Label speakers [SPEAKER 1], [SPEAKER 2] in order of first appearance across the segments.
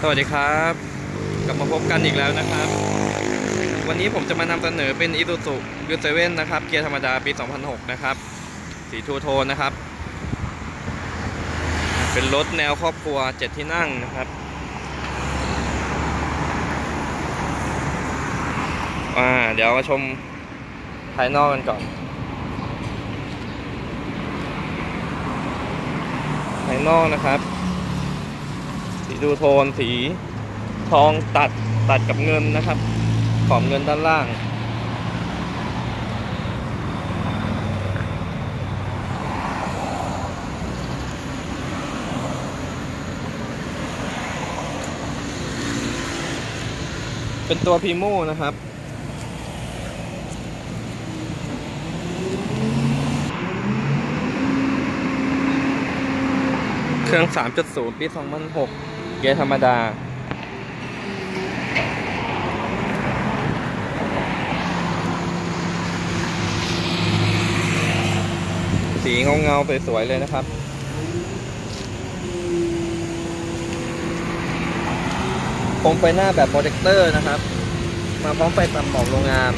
[SPEAKER 1] สวัสดีครับ กลับมาพบกันอีกแล้วนะครับ วันนี้ผมจะมานำเสนอเป็น Isuzu u 7 นะครับ เกียร์ธรรมดาปี 2006 นะครับ สีทูโทนนะครับ เป็นรถแนวครอบครัว 7 ที่นั่งนะครับอ่าเดี๋ยวมาชมภายนอกกันก่อน ภายนอกนะครับ ดูโทนสีทองตัดตัดกับเงินนะครับ ขอบเงินด้านล่าง เป็นตัวพีโมนะครับเครื่อง 3.0 ปี 2006 เกียร์ธรรมดา สีเงาเงาๆสวยๆเลยนะครับโคมไฟหน้าแบบโปรเจคเตอร์นะครับ มาพร้อมไฟตัดหมอกโรงงาน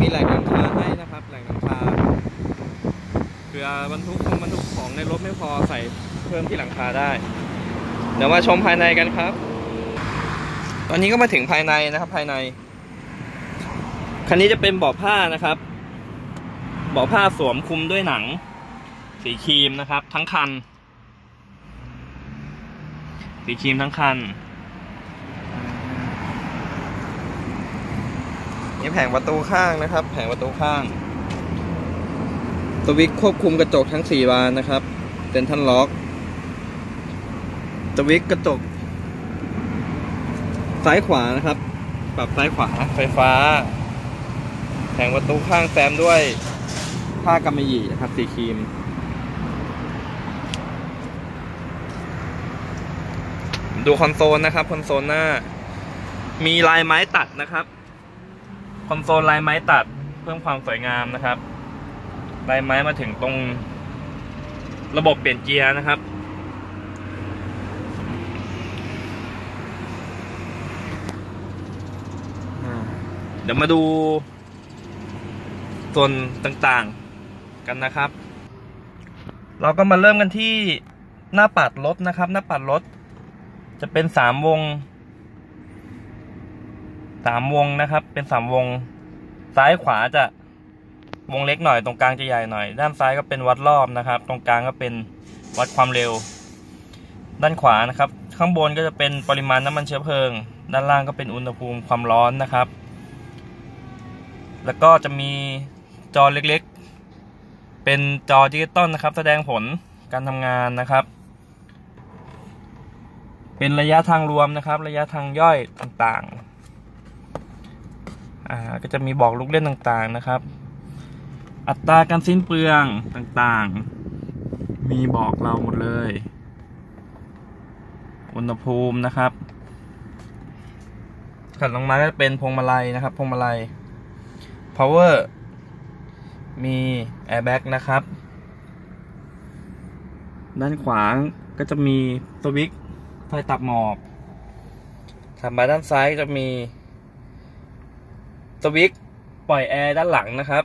[SPEAKER 1] มีหล่งน้ำคาให้นะครับแหล่งน้ำคา เผื่อบรรทุกคงบรรทุกของในรถไม่พอใส่เพิ่มที่หลังคาได้ เดี๋ยวมาชมภายในกันครับ ตอนนี้ก็มาถึงภายในนะครับภายใน คันนี้จะเป็นเบาะผ้านะครับเบาะผ้าสวมคุมด้วยหนัง สีครีมนะครับ ทั้งคัน สีครีมทั้งคันนี่แผงประตูข้างนะครับ แผงประตูข้าง วิตควบคุมกระจกทั้ง 4 บานนะครับเซ็นทรัลล็อกสวิตกระจก ซ้ายขวานะครับ ปรับซ้ายขวาไฟฟ้าแผงประตูข้างแซมด้วยผ้ากำมะหยี่นะครับสีครีม ดูคอนโซลนะครับคอนโซลหน้า มีลายไม้ตัดนะครับ คอนโซลลายไม้ตัดเพิ่มความสวยงามนะครับ ลายไม้มาถึงตรงระบบเปลี่ยนเกียร์นะครับ เดี๋ยวมาดูส่วนต่างๆกันนะครับ เราก็มาเริ่มกันที่หน้าปัดรถนะครับ หน้าปัดรถจะเป็นสามวงสามวงนะครับ เป็นสามวง ซ้ายขวาจะ วงเล็กหน่อยตรงกลางจะใหญ่หน่อย ด้านซ้ายก็เป็นวัดรอบนะครับ ตรงกลางก็เป็นวัดความเร็ว ด้านขวานะครับ ข้างบนก็จะเป็นปริมาณน้ำมันเชื้อเพลิง ด้านล่างก็เป็นอุณหภูมิความร้อนนะครับ แล้วก็จะมีจอเล็กๆ เป็นจอดิจิตอลนะครับ แสดงผลการทำงานนะครับ เป็นระยะทางรวมนะครับ ระยะทางย่อยต่างๆ อ่าก็จะมีบอกลูกเล่นต่างๆนะครับ อัตราการสิ้นเปลืองต่างๆ มีบอกเราหมดเลย อุณหภูมินะครับถัดลงมาก็จะเป็นพวงมาลัยนะครับ พวงมาลัย power มี airbag นะครับ ด้านขวาก็จะมีสวิตช์ไฟตับหมอกถัดมาด้านซ้ายจะมีสวิตช์ปล่อยแอร์ด้านหลังนะครับ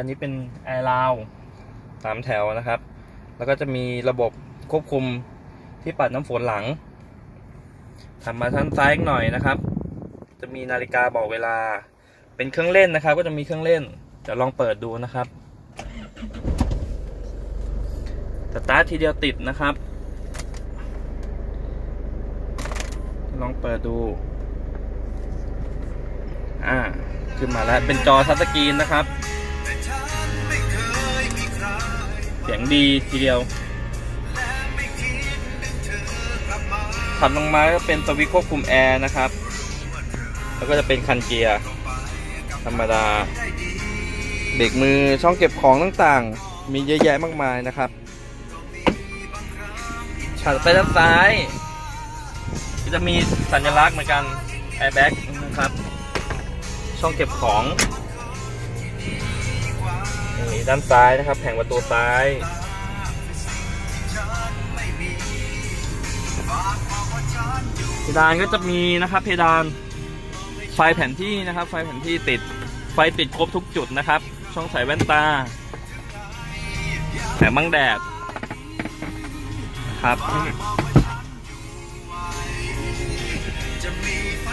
[SPEAKER 1] คันนี้เป็นแอร์ราวสามแถวนะครับ แล้วก็จะมีระบบควบคุมที่ปัดน้ำฝนหลังถัดมาด้นซ้ายหน่อยนะครับ จะมีนาฬิกาบอกเวลา เป็นเครื่องเล่นนะครับ ก็จะมีเครื่องเล่นจะลองเปิดดูนะครับสตาร์ททีเดียวติดนะครับ ลองเปิดดู อ่า ขึ้นมาแล้ว เป็นจอทัชสกรีนนะครับ สียงดีทีเดียวถัดลงมาก็เป็นสวิตควบคุมแอร์นะครับ แล้วก็จะเป็นคันเกียร์ธรรมดา เบรกมือช่องเก็บของต่างๆ มีเยอะแยะมากมายนะครับถัดไปด้านซ้ายก็จะมีสัญลักษณ์เหมือนกัน airbag นะครับ ช่องเก็บของ นี้ด้านซ้ายนะครับแผงประตูซ้าย เพดานก็จะมีนะครับ เพดานไฟแผ่นที่นะครับ ไฟแผ่นที่ติดไฟติดครบทุกจุดนะครับ ช่องใส่แว่นตาแผงบังแดดครับ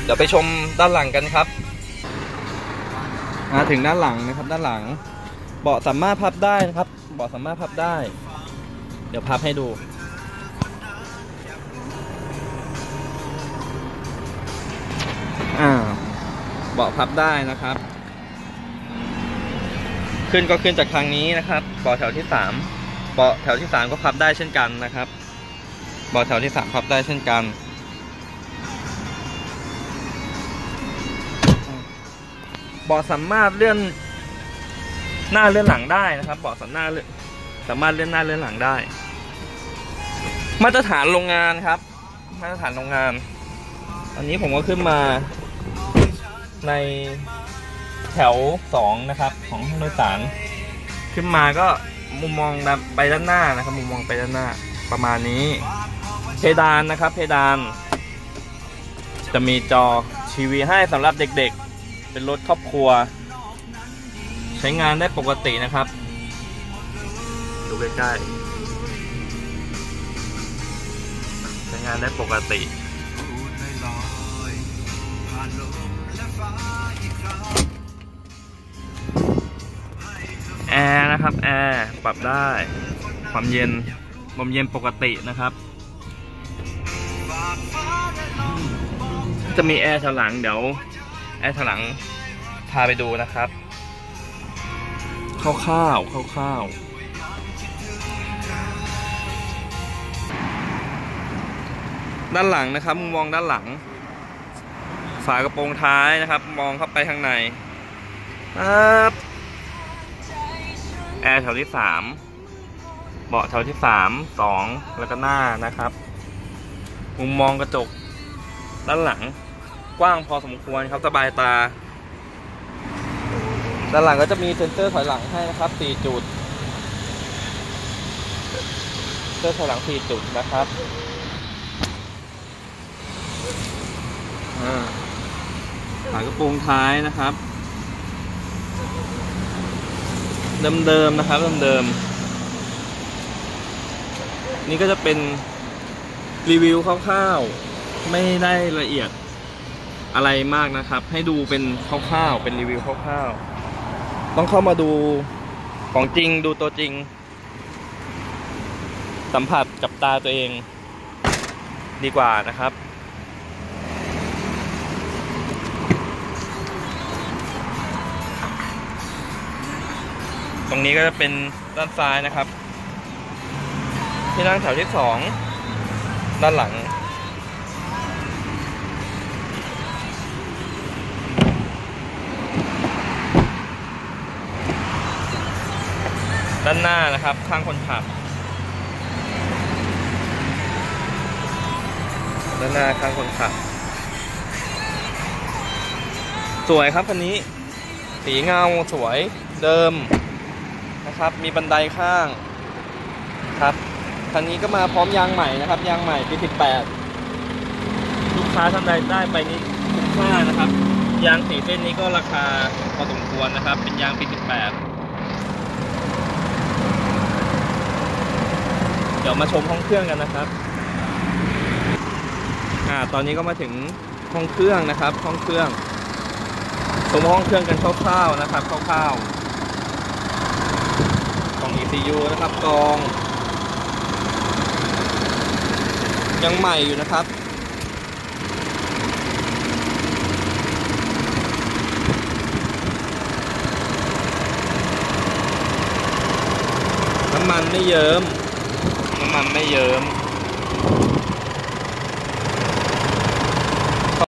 [SPEAKER 1] เดี๋ยวไปชมด้านหลังกันครับมาถึงด้านหลังนะครับด้านหลัง เบาะสามารถพับได้นะครับ เบาะสามารถพับได้ เดี๋ยวพับให้ดู อ่า เบาะพับได้นะครับ ขึ้นก็ขึ้นจากทางนี้นะครับ เบาะแถวที่สามเบาะแถวที่สามก็พับได้เช่นกันนะครับ เบาะแถวที่สามพับได้เช่นกันเบาะสามารถเลื่อน หน้าเลื่อนหลังได้นะครับเบาะสามารถเลื่อนสามารถเลื่อนหน้าเลื่อนหลังได้ มาตรฐานโรงงานครับ มาตรฐานโรงงาน อันนี้ผมก็ขึ้นมาในแถวสองนะครับ ของห้องโดยสาร ขึ้นมาก็มุมมองไปด้านหน้านะครับ มุมมองไปด้านหน้าประมาณนี้ เพดานนะครับ เพดาน จะมีจอทีวีให้สำหรับเด็กๆ เป็นรถครอบครัว ช้งานได้ปกตินะครับ ดูใกล้ๆ ใช้งานได้ปกติแอร์นะครับแอร์ปรับได้ความเย็นความเย็นปกตินะครับ จะมีแอร์ถลังเดี๋ยว แอร์ถลังพาไปดูนะครับ คร่าวๆคร่าวด้านหลังนะครับมุมมองด้านหลัง ฝากระโปรงท้ายนะครับ มองเข้าไปข้างในครับแอร์แถวที่สามเบาะแถวที่สามสองแล้วก็หน้านะครับ มุมมองกระจกด้านหลังกว้างพอสมควรครับสบายตา ด้านหลังก็จะมีเซ็นเซอร์ถอยหลังให้นะครับ 4 จุด เซนเซอร์ถอยหลัง 4 จุดนะครับอ่าฝากระโปรงท้ายนะครับ เดิมๆนะครับเดิมๆนี่ก็จะเป็นรีวิวคร่าวๆไม่ได้ละเอียดอะไรมากนะครับ ให้ดูเป็นคร่าวๆเป็นรีวิวคร่าวๆ ต้องเข้ามาดูของจริงดูตัวจริง สัมผัสกับตาตัวเองดีกว่านะครับ ตรงนี้ก็จะเป็นด้านซ้ายนะครับ ที่นั่งแถวที่สองด้านหลัง ด้านหน้านะครับ ข้างคนขับ ด้านหน้าข้างคนขับ สวยครับคันนี้ สีเงาสวยเดิมนะครับ มีบันไดข้างครับคันนี้ก็มาพร้อมยางใหม่นะครับ ยางใหม่ปี 18 ลูกค้าท่านใดได้ไปนี้คุ้มค่านะครับ ยางสีเส้นนี้ก็ราคาพอสมควรนะครับ เป็นยางปี 18 ดี๋ยวมาชมห้องเครื่องกันนะครับอ่าตอนนี้ก็มาถึงห้องเครื่องนะครับ ห้องเครื่องชมห้องเครื่องกันคร่าวๆนะครับคร่าวๆของ ECU นะครับกอง ยังใหม่อยู่นะครับน้ำมันไม่เยิ้ม น้ำมันไม่เยิ้ม